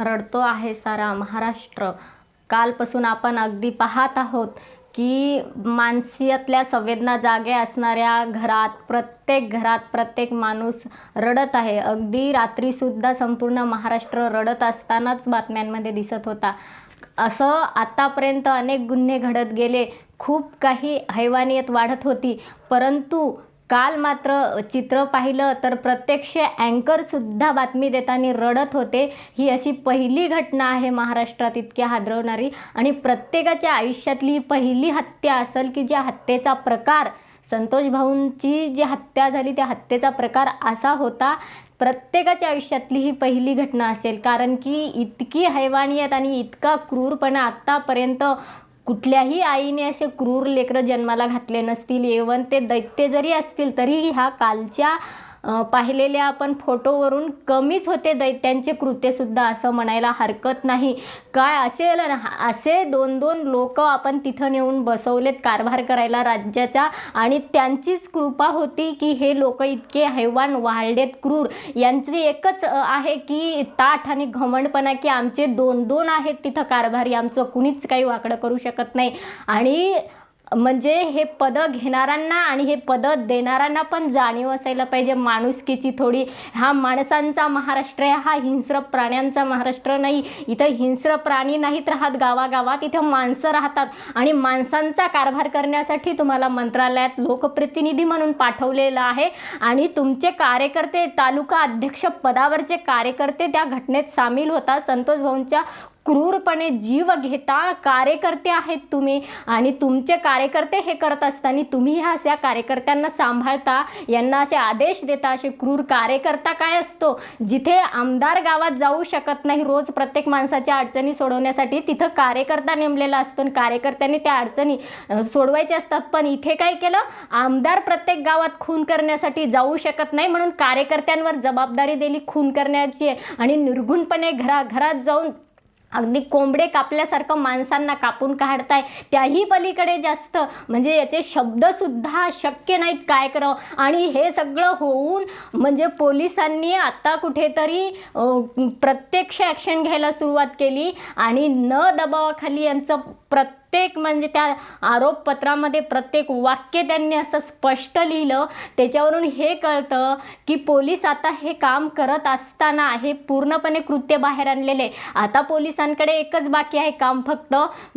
रडतो आहे सारा महाराष्ट्र. कालपासून आपण अगदी पाहत आहोत की मानसियातल्या संवेदना जागे असणाऱ्या घरात प्रत्येक घरात प्रत्येक माणूस रडत आहे. अगदी रात्रीसुद्धा संपूर्ण महाराष्ट्र रडत असतानाच बातम्यांमध्ये दिसत होता. असं आतापर्यंत अनेक गुन्हे घडत गेले. खूप काही हैवानियत वाढत होती. परंतु काल मात्र चित्र पाहिलं तर प्रत्यक्ष अँकरसुद्धा बातमी देताना रडत होते. ही अशी पहिली घटना आहे महाराष्ट्रात इतक्या हादरवणारी. आणि प्रत्येकाच्या आयुष्यातली पहिली हत्या असेल की ज्या हत्येचा प्रकार संतोष भाऊंची जी हत्या झाली त्या हत्येचा प्रकार असा होता. प्रत्येकाच्या आयुष्यातली ही पहिली घटना असेल. कारण की इतकी हैवानियत आणि इतका क्रूरपणा आत्तापर्यंत कुठल्याही आईने असे क्रूर लेकरं जन्माला घातले नसतील. एवन ते दैत्य जरी असतील तरीही ह्या कालच्या पाहिलेल्या आपण फोटोवरून कमीच होते दैत्यांचे कृत्यसुद्धा असं म्हणायला हरकत नाही. काय असेल ना असे दोन दोन लोक आपण तिथं नेऊन बसवलेत कारभार करायला राज्याचा आणि त्यांचीच कृपा होती की हे लोक इतके हैवान वाळलेत क्रूर यांची एकच आहे की ताठ आणि घमंडपणा की आमचे दोन दोन आहेत तिथं कारभारी आमचं कुणीच काही वाकडं करू शकत नाही. आणि म्हणजे हे पदं घेणाऱ्यांना आणि हे पदं देणाऱ्यांना पण जाणीव असायला पाहिजे. माणुसकीची थोडी हा माणसांचा महाराष्ट्र आहे हा हिंस्र प्राण्यांचा महाराष्ट्र नाही. इथं हिंस्र प्राणी नाहीत राहत गावागावात इथं माणसं राहतात. आणि माणसांचा कारभार करण्यासाठी तुम्हाला मंत्रालयात लोकप्रतिनिधी म्हणून पाठवलेलं आहे. आणि तुमचे कार्यकर्ते तालुका अध्यक्ष पदावरचे कार्यकर्ते त्या घटनेत सामील होता. संतोष भाऊंच्या क्रूरपणे जीव घेता कार्यकर्ते आहेत तुम्ही आणि तुमचे कार्यकर्ते हे करत असताना तुम्ही ह्या अशा कार्यकर्त्यांना सांभाळता यांना असे आदेश देता असे क्रूर कार्यकर्ता काय असतो? जिथे आमदार गावात जाऊ शकत नाही रोज प्रत्येक माणसाच्या अडचणी सोडवण्यासाठी तिथं कार्यकर्ता नेमलेला असतो आणि कार्यकर्त्यांनी त्या अडचणी सोडवायच्या असतात. पण इथे काय केलं? आमदार प्रत्येक गावात खून करण्यासाठी जाऊ शकत नाही म्हणून कार्यकर्त्यांवर जबाबदारी दिली खून करण्याची आणि निर्घुणपणे घरा घरात जाऊन अगदी कोंबडे कापल्यासारखं माणसांना कापून काढताय त्याही पलीकडे जास्त. म्हणजे याचे शब्दसुद्धा शक्य नाहीत काय करावं? आणि हे सगळं होऊन म्हणजे पोलिसांनी आता कुठेतरी प्रत्यक्ष ॲक्शन घ्यायला सुरुवात केली. आणि न दबावाखाली यांचं प्रत्येक म्हणजे त्या आरोपपत्रामध्ये प्रत्येक वाक्य त्यांनी असं स्पष्ट लिहिलं. त्याच्यावरून हे कळतं की पोलीस आता हे काम करत असताना हे पूर्णपणे कृत्य बाहेर आणलेले आता पोलिसांकडे एकच बाकी आहे काम फक्त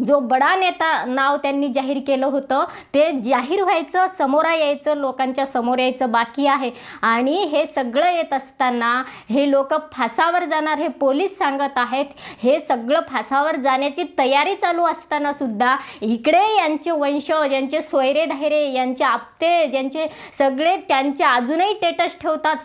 जो बडा नेता नाव त्यांनी जाहीर केलं होतं ते जाहीर व्हायचं समोर यायचं लोकांच्या समोर यायचं बाकी आहे. आणि हे सगळं येत असताना हे लोक फासावर जाणार हे पोलीस सांगत आहेत. हे सगळं फासावर जाण्याची तयारी चालू असताना सुद्धा इकडे यांचे वंशज यांचे सोयरे धायरे यांचे आपते ज्यांचे सगळे त्यांचे अजूनही टेटस ठेवतात.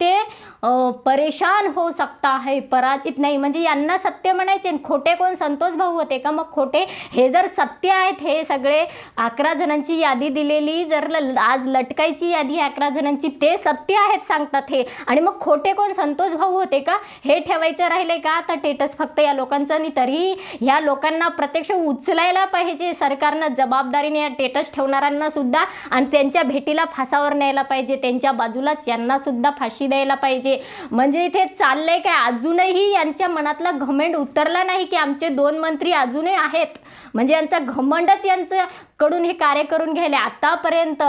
सत्य परेशान हो सकता है पराजित नाही. म्हणजे यांना सत्य म्हणायचे खोटे कोण? संतोष भाऊ होते का? मग खोटे हे जर सत्य आहेत हे सगळे अकरा जणांची यादी दिलेली जर ल- आज लटकायची यादी अकरा जणांची ते सत्य आहेत सांगतात हे. आणि मग खोटे कोण? संतोष भाऊ होते का? हे ठेवायचं राहिले का? तर टेटस फक्त या लोकांचं आणि तरी ह्या लोकांना प्रत्यक्ष उचलायला पाहिजे. सरकारनं जबाबदारीने या टेटस ठेवणाऱ्यांना सुद्धा आणि त्यांच्या भेटीला फासावर न्यायला पाहिजे. त्यांच्या बाजूलाच यांना सुद्धा फाशी द्यायला पाहिजे. म्हणजे इथे चाललंय काय? अजूनही यांच्या मनातला घमेंड उतरला नाही की आमचे दोन मंत्री अजूनही आहेत. म्हणजे यांचा घमंडच यांचं कडून हे कार्य करून घ्यायला आतापर्यंत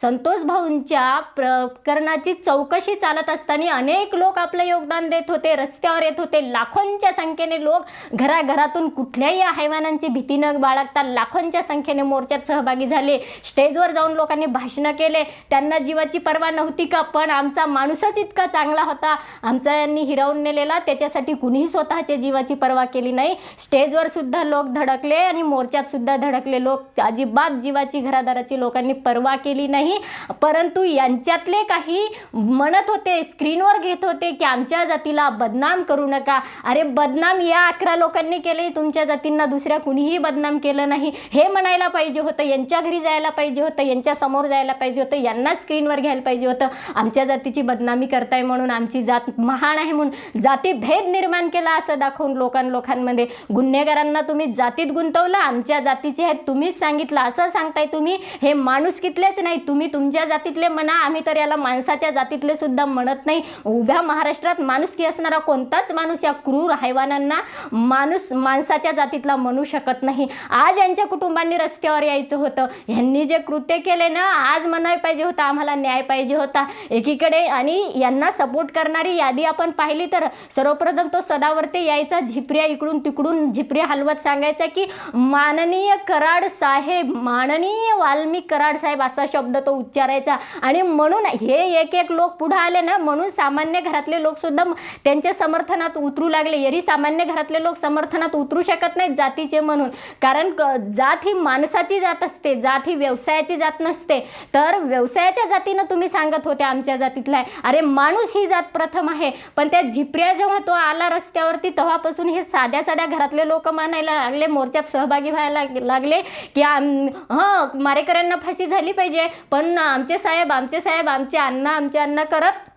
संतोष भाऊंच्या प्रकरणाची चौकशी चालत असताना अनेक लोक आपलं योगदान देत होते रस्त्यावर येत होते. लाखोंच्या संख्येने लोक घराघरातून कुठल्याही हैवानांची भीती न बाळगता लाखोंच्या संख्येने मोर्चात सहभागी झाले. स्टेजवर जाऊन लोकांनी भाषणं केले. त्यांना जीवाची पर्वा नव्हती का? पण आमचा माणूसच इतका चांगला होता. आमचा यांनी हिरावून नेलेला. त्याच्यासाठी कुणीही स्वतःच्या जीवाची पर्वा केली नाही. स्टेजवर सुद्धा लोक धडकले आणि मोर्चात सुद्धा धडकले. लोक अजिबात जीवाची घरादाराची लोकांनी पर्वा केली नाही. परंतु यांच्यातले काही म्हणत होते स्क्रीनवर घेत होते की आमच्या जातीला बदनाम करू नका. अरे बदनाम या अकरा लोकांनी केले तुमच्या जातींना दुसऱ्या कुणीही बदनाम केलं नाही. हे म्हणायला पाहिजे होतं यांच्या घरी जायला पाहिजे होतं यांच्या समोर जायला पाहिजे होतं यांना स्क्रीनवर घ्यायला पाहिजे होतं. आमच्या जातीची बदनामी करताय म्हणून आमची जात महान आहे म्हणून जातीभेद निर्माण केला असं दाखवून लोकां लोकांमध्ये गुन्हेगारांना तुम्ही जातीत गुंतवलं आमच्या जातीचे आहेत तुम्हीच सांगितलं. असं सांगताय तुम्ही? हे माणूस कितलेच नाही. तुम्ही तुमच्या जातीतले म्हणा आम्ही तर याला माणसाच्या जातीतले सुद्धा म्हणत नाही. उभ्या महाराष्ट्रात माणुसकी असणारा कोणताच माणूस या क्रूर हैवानांना माणूस माणसाच्या जातीतला म्हणू शकत नाही. आज यांच्या कुटुंबांनी रस्त्यावर यायचं होतं. ह्यांनी जे कृत्य केले ना आज म्हणाय पाहिजे होतं आम्हाला न्याय पाहिजे होता. एकीकडे आणि यांना सपोर्ट करणारी यादी आपण पाहिली तर सर्वप्रथम तो सदावरती यायचा. झिपऱ्या इकडून तिकडून झिपऱ्या हलवत सांगायचा की माननीय कराड साहेब माननीय वाल्मिक कराड साहेब असा शब्द तो उच्चारायचा. आणि म्हणून हे एक एक लोक पुढं आले ना म्हणून सामान्य घरातले लोक सुद्धा त्यांच्या समर्थनात उतरू लागले. यरी सामान्य घरातले लोक समर्थनात उतरू शकत नाहीत जातीचे म्हणून. कारण क- जात ही माणसाची जात असते जात ही व्यवसायाची जात नसते. तर व्यवसायाच्या जातीनं तुम्ही सांगत होते आमच्या जातीतला आहे अरे माणूस ही जात प्रथम आहे. पण त्या झिपऱ्या जेव्हा तो आला रस्त्यावरती तेव्हापासून हे साध्या साध्या घरातले लोक म्हणायला लागले मोर्चात सहभागी व्हायला लागले की आम हं मारेकऱ्यांना फाशी झाली पाहिजे. पण आमचे साहेब आमचे साहेब आमचे अण्णा आमचे अण्णा करत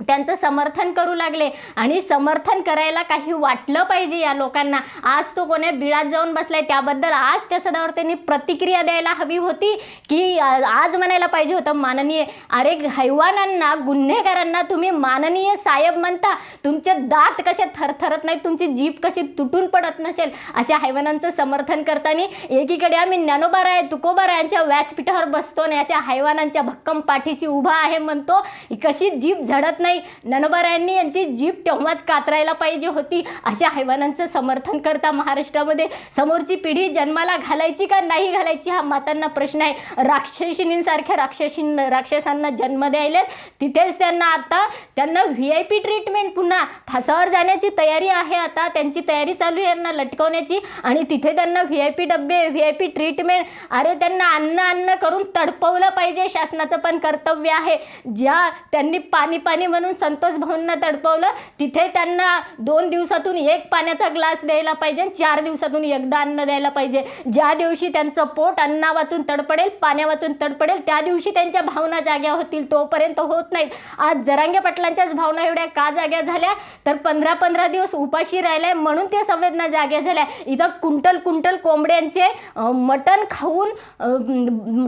त्यांचं समर्थन करू लागले. आणि समर्थन करायला काही वाटलं पाहिजे या लोकांना. आज तो कोण्या बिळात जाऊन बसलाय त्याबद्दल आज त्या सदावर त्यांनी प्रतिक्रिया द्यायला हवी होती की आज म्हणायला पाहिजे होतं माननीय अरे हैवानांना गुन्हेगारांना तुम्ही माननीय साहेब म्हणता. तुमचे दात कसे थरथरत नाहीत तुमची जीभ कशी तुटून पडत नसेल? अशा हैवानांचं समर्थन करताना एकीकडे आम्ही ज्ञानोबा राय तुकोबा रायांच्या व्यासपीठावर बसतो आणि अशा हैवानांच्या भक्कम पाठीशी उभा आहे म्हणतो. कशी जीभ झडत नाही ज्ञानोबारायांनी यांची जीभ तेव्हाच कातरायला पाहिजे होती. अशा हैवानांचं समर्थन करता महाराष्ट्रामध्ये समोरची पिढी जन्माला घालायची का नाही घालायची हा मातांना प्रश्न आहे. राक्षसिनींसारख्या राक्षसी राक्षसांना जन्म द्यायले तिथेच त्यांना आता त्यांना व्ही आय पी ट्रीटमेंट पुन्हा फासावर जाण्याची तयारी आहे आता. त्यांची तयारी चालू आहे यांना लटकवण्याची आणि तिथे त्यांना व्ही आय पी डब्बे व्ही आय पी ट्रीटमेंट अरे त्यांना अन्न अन्न करून तडपवलं पाहिजे. शासनाचं पण कर्तव्य आहे. ज्या त्यांनी पाणी पाणी म्हणून संतोष भाऊंना तडपवलं. तिथे त्यांना दोन दिवसातून एक पाण्याचा ग्लास द्यायला पाहिजे चार दिवसातून एकदा अन्न द्यायला पाहिजे. ज्या दिवशी त्यांचं पोट अन्ना वाचून तडपडेल पाण्या वाचून तडपडेल त्या दिवशी त्यांच्या भावना जाग्या होतील. तोपर्यंत होत नाहीत. आज जरांगे पाटलांच्याच भावना एवढ्या का जाग्या झाल्या? तर पंधरा पंधरा दिवस उपाशी राहिल्या म्हणून त्या संवेदना जाग्या झाल्या. इथं कुंटल कुंटल कोंबड्यांचे मटण खाऊन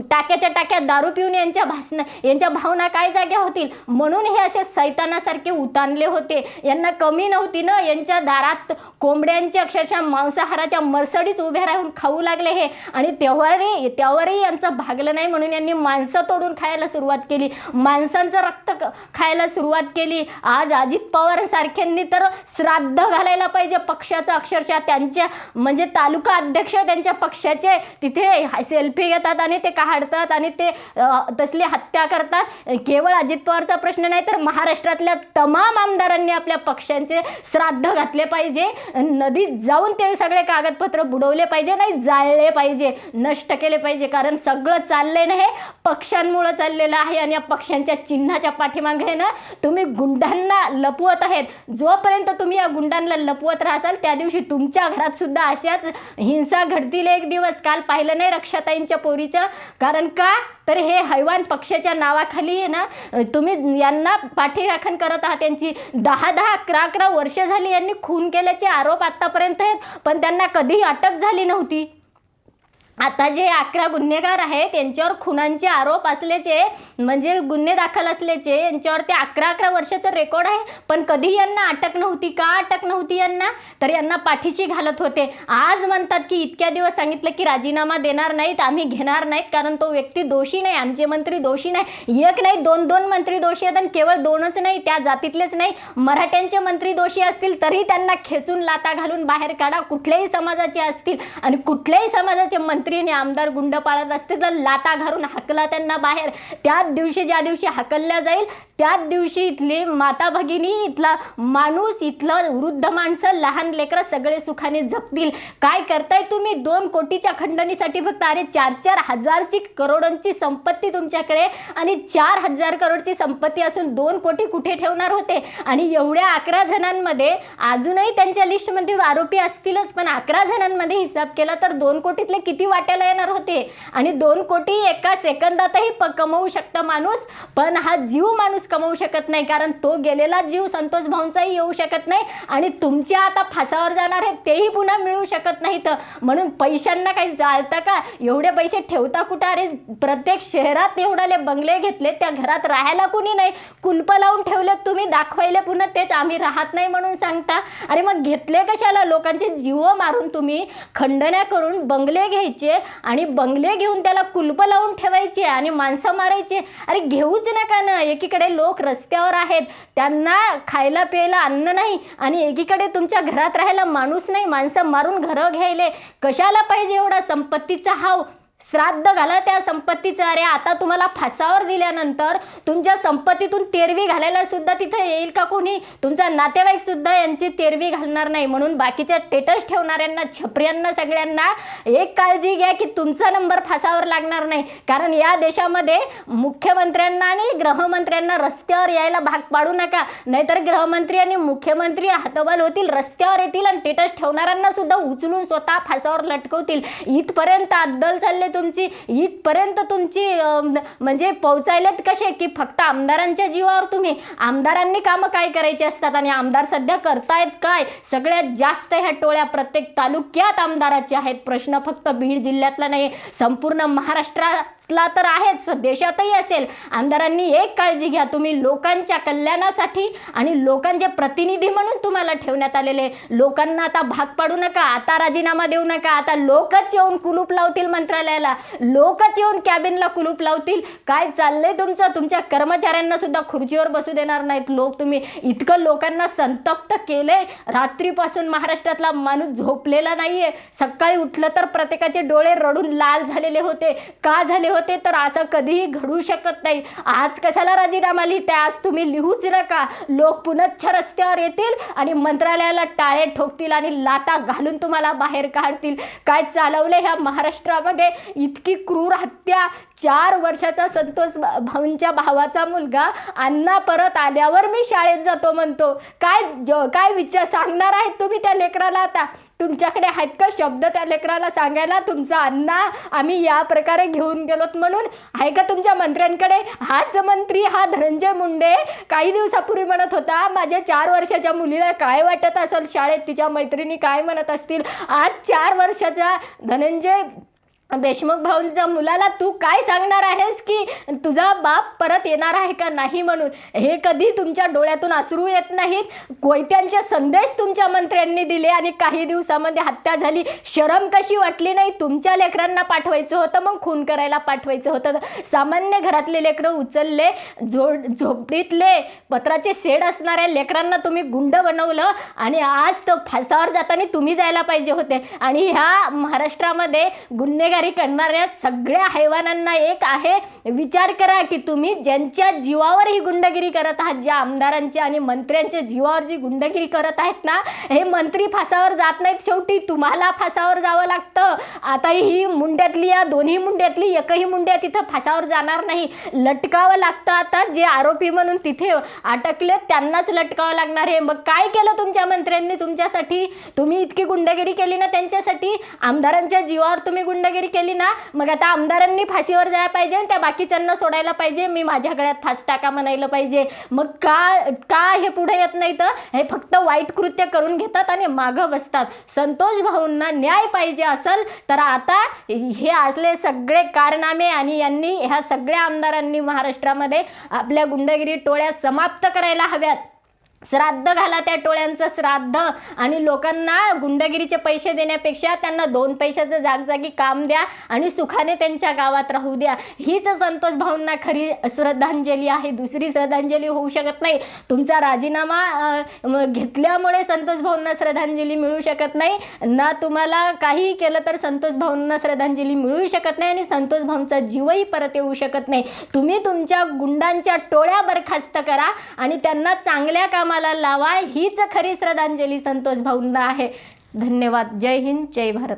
टाक्याच्या टाक्यात दारू पिऊन यांच्या भासणं यांच्या भावना काय जाग्या होतील? म्हणून हे असे सैतानासारखे उतारले होते. यांना कमी नव्हती ना? यांच्या दारात कोंबड्यांचे अक्षरशः मांसाहाराच्या मरसडीच उभ्या राहून खाऊ लागले हे. आणि तेव्हाही त्यावरही यांचं भागलं नाही म्हणून यांनी माणसं तोडून खायला सुरुवात केली. माणसांचं रक्त क- खायला सुरुवात केली. आज अजित पवारसारख्यांनी तर श्राद्ध घालायला पाहिजे पक्षाचं अक्षरशः. त्यांच्या म्हणजे तालुका अध्यक्ष त्यांच्या पक्षाचे तिथे सेल्फी घेतात आणि ते काढतात आणि ते तसली हत्या करतात. केवळ अजित पवारचा प्रश्न नाही तर महा महाराष्ट्रातल्या तमाम आमदारांनी आपल्या पक्षांचे श्राद्ध घातले पाहिजे. नदीत जाऊन ते सगळे कागदपत्र बुडवले पाहिजे नाही जाळले पाहिजे नष्ट केले पाहिजे. कारण सगळं चाललंय ना हे? पक्षांमुळं चाललेलं आहे आणि या पक्षांच्या चिन्हाच्या पाठीमागे ना तुम्ही गुंडांना लपवत आहेत. जोपर्यंत तुम्ही या गुंडांना लपवत राहाल त्या दिवशी तुमच्या घरात सुद्धा अशाच हिंसा घडतील एक दिवस. काल पाहिलं नाही रक्षाताईंच्या पोरीचं? कारण का? तर हे हैवान पक्षाच्या नावाखाली आहे ना तुम्ही यांना पाठीराखण करत आहात. त्यांची दहा दहा अकरा अकरा वर्ष झाली यांनी खून केल्याचे आरोप आत्तापर्यंत आहेत पण त्यांना कधीही अटक झाली नव्हती. आता जे अकरा गुन्हेगार आहेत त्यांच्यावर खुनांचे आरोप असल्याचे म्हणजे गुन्हे दाखल असल्याचे यांच्यावर ते अकरा अकरा वर्षाचं रेकॉर्ड आहे. पण कधी यांना अटक नव्हती का? अटक नव्हती यांना? तर यांना पाठीशी घालत होते. आज म्हणतात की इतक्या दिवस सांगितलं की राजीनामा देणार नाहीत आम्ही घेणार नाहीत कारण तो व्यक्ती दोषी नाही आमचे मंत्री दोषी नाही. एक नाही दोन दोन मंत्री दोषी आहेत आणि केवळ दोनच नाही त्या जातीतलेच नाही. मराठ्यांचे मंत्री दोषी असतील तरी त्यांना खेचून लाता घालून बाहेर काढा. कुठल्याही समाजाचे असतील आणि कुठल्याही समाजाचे मंत्री आणि आमदार गुंड पाळत असते तर लाता घालून हाकला त्यांना बाहेर. त्याच दिवशी ज्या दिवशी हाकलल्या जाईल त्याच दिवशी इथली माता भगिनी इथला माणूस इथलं वृद्ध माणसं लहान लेकरं सगळे सुखाने जपतील काय करताय तुम्ही? दोन कोटीच्या खंडणीसाठी फक्त अरे चार चार हजारची करोडांची संपत्ती तुमच्याकडे आणि चार हजार करोडची संपत्ती असून दोन कोटी कुठे ठेवणार होते? आणि एवढ्या अकरा जणांमध्ये अजूनही त्यांच्या लिस्टमध्ये आरोपी असतीलच पण अकरा जणांमध्ये हिसाब केला तर दोन कोटीतले किती वाट्याला येणार होते. आणि दोन कोटी एका सेकंदातही प कमवू शकतं माणूस पण हा जीव माणूस कमवू शकत नाही. कारण तो गेलेला जीव संतोष भाऊंचाही येऊ शकत नाही आणि तुमच्या आता फासावर जाणार आहे तेही पुन्हा मिळू शकत नाहीत. म्हणून पैशांना काही जाळतं का? एवढे पैसे ठेवता कुठं? अरे प्रत्येक शहरात एवढाले बंगले घेतले त्या घरात राहायला कुणी नाही. कुलप लावून ठेवलेत तुम्ही दाखवायले पुन्हा तेच आम्ही राहत नाही म्हणून सांगता. अरे मग घेतले कशाला? लोकांचे जीव मारून तुम्ही खंडण्या करून बंगले घ्यायचे. आणि बंगले घेऊन त्याला कुलप लावून ठेवायचे आणि माणसं मारायचे. अरे घेऊच नका ना. एकीकडे लोक रस्त्यावर आहेत. त्यांना खायला प्यायला अन्न नाही आणि एकीकडे तुमच्या घरात राहायला माणूस नाही. माणसं मारून घरं घ्यायले. कशाला पाहिजे एवढा संपत्तीचा हाव? श्राद्ध घाला त्या संपत्तीचं. अरे आता तुम्हाला फासावर दिल्यानंतर तुमच्या संपत्तीतून तेरवी घालायला सुद्धा तिथं येईल का कोणी? तुमचा नातेवाईक सुद्धा यांची तेरवी घालणार नाही. म्हणून बाकीच्या टेटस ठेवणाऱ्यांना छपऱ्यांना सगळ्यांना एक काळजी घ्या की तुमचा नंबर फासावर लागणार नाही. कारण या देशामध्ये मुख्यमंत्र्यांना आणि गृहमंत्र्यांना रस्त्यावर यायला भाग पाडू नका. नाहीतर गृहमंत्री आणि मुख्यमंत्री हातबल होतील रस्त्यावर येतील आणि टेटस ठेवणाऱ्यांना सुद्धा उचलून स्वतः फासावर लटकवतील. इथपर्यंत अद्दल चालले म्हणजे तुमची इथपर्यंत तुमची म्हणजे पोहोचायलेत कसे? की फक्त आमदारांच्या जीवावर तुम्ही? आमदारांनी कामं काय करायची असतात आणि आमदार सध्या करतायत काय? सगळ्यात जास्त ह्या टोळ्या प्रत्येक तालुक्यात आमदाराचे आहेत. प्रश्न फक्त बीड जिल्ह्यातला नाही संपूर्ण असला तर आहेच देशातही असेल. आमदारांनी एक काळजी घ्या तुम्ही लोकांच्या कल्याणासाठी आणि लोकांचे प्रतिनिधी म्हणून तुम्हाला ठेवण्यात आलेले लोकांना आता भाग पाडू नका आता राजीनामा देऊ नका आता लोकच येऊन कुलूप लावतील मंत्रालयाला. लोकच येऊन कॅबिनला कुलूप लावतील. काय चाललंय तुमचं? तुमच्या कर्मचाऱ्यांना सुद्धा खुर्चीवर बसू देणार नाहीत लोक तुम्ही. इतकं लोकांना संतप्त केलंय. रात्रीपासून महाराष्ट्रातला माणूस झोपलेला नाहीये. सकाळी उठलं तर प्रत्येकाचे डोळे रडून लाल झालेले होते. का झाले होते तर असं कधीही घडू शकत नाही. आज कशाला राजीनामा लिहिताय? आज तुम्ही लिहूच नका. लोक पुनच्छ रस्त्यावर येतील आणि मंत्रालयाला टाळे ठोकतील आणि लाता घालून तुम्हाला बाहेर काढतील. काय चालवलं ह्या महाराष्ट्रामध्ये? इतकी क्रूर हत्या. चार वर्षाचा संतोष भाऊंच्या भावाचा मुलगा अण्णा परत आल्यावर मी शाळेत जातो म्हणतो. काय ज काय विचार सांगणार आहेत तुम्ही त्या लेकराला आता? तुमच्याकडे आहेत का शब्द त्या लेकराला सांगायला? तुमचा अण्णा आम्ही या प्रकारे घेऊन गेलोत म्हणून. आहे का तुमच्या मंत्र्यांकडे? हाच मंत्री हा धनंजय मुंडे. काही दिवसापूर्वी म्हणत होता माझ्या चार वर्षाच्या मुलीला काय वाटत असेल? शाळेत तिच्या मैत्रिणी काय म्हणत असतील? आज चार वर्षाचा धनंजय देशमुख भाऊंच्या मुलाला तू काय सांगणार आहेस की तुझा बाप परत येणार आहे का नाही म्हणून? हे कधी तुमच्या डोळ्यातून अश्रू येत नाहीत. कोयत्यांचे संदेश तुमच्या मंत्र्यांनी दिले आणि काही दिवसामध्ये हत्या झाली. शरम कशी वाटली नाही? तुमच्या लेकरांना पाठवायचं होतं मग खून करायला पाठवायचं होतं. सामान्य घरातले लेकरं उचलले झो झोपडीतले पत्राचे शेड असणाऱ्या लेकरांना तुम्ही गुंड बनवलं आणि आज तो फासावर जाताना तुम्ही जायला पाहिजे होते. आणि ह्या महाराष्ट्रामध्ये गुन्हेगार करणाऱ्या सगळ्या हैवानांना एक आहे. विचार करा की तुम्ही ज्यांच्या जीवावर ही गुंडगिरी करत आहात ज्या आमदारांच्या आणि मंत्र्यांच्या जीवावर जी गुंडगिरी करत आहेत ना हे मंत्री फासावर जात नाहीत शेवटी. तुम्हाला फासावर जावं लागतं. आता ही मुंड्यातली या दोन्ही मुंड्यातली एकही मुंड्या तिथं फासावर जाणार नाही. लटकावं लागतं आता. जे आरोपी म्हणून तिथे अटकले त्यांनाच लटकावं लागणार आहे. मग काय केलं तुमच्या मंत्र्यांनी तुमच्यासाठी? तुम्ही इतकी गुंडगिरी केली ना त्यांच्यासाठी? आमदारांच्या जीवावर तुम्ही गुंडगिरी केली ना मग आता आमदारांनी फाशीवर जायला पाहिजे त्या बाकीच्यांना सोडायला पाहिजे. मी माझ्या गळ्यात फास टाका म्हणायला पाहिजे. मग का का हे पुढे येत नाही तर? हे फक्त वाईट कृत्य करून घेतात आणि मागं बसतात. संतोष भाऊंना न्याय पाहिजे असेल तर आता हे असले सगळे कारनामे आणि यांनी ह्या सगळ्या आमदारांनी महाराष्ट्रामध्ये आपल्या गुंडगिरी टोळ्या समाप्त करायला हव्यात. श्राद्ध घाला त्या टोळ्यांचं श्राद्ध. आणि लोकांना गुंडगिरीचे पैसे देण्यापेक्षा त्यांना दोन पैशाचं जागजागी काम द्या आणि सुखाने त्यांच्या गावात राहू द्या. हीच संतोष भाऊंना खरी श्रद्धांजली आहे. दुसरी श्रद्धांजली होऊ शकत नाही. तुमचा राजीनामा घेतल्यामुळे संतोष भाऊंना श्रद्धांजली मिळू शकत नाही. ना तुम्हाला काहीही केलं तर संतोष भाऊंना श्रद्धांजली मिळू शकत नाही आणि संतोष भाऊंचा जीवही परत येऊ शकत नाही. तुम्ही तुमच्या गुंडांच्या टोळ्या बरखास्त करा आणि त्यांना चांगल्या कामाला लावा हीच खरी श्रद्धांजली संतोष भाऊंना आहे. धन्यवाद. जय हिंद. जय भारत.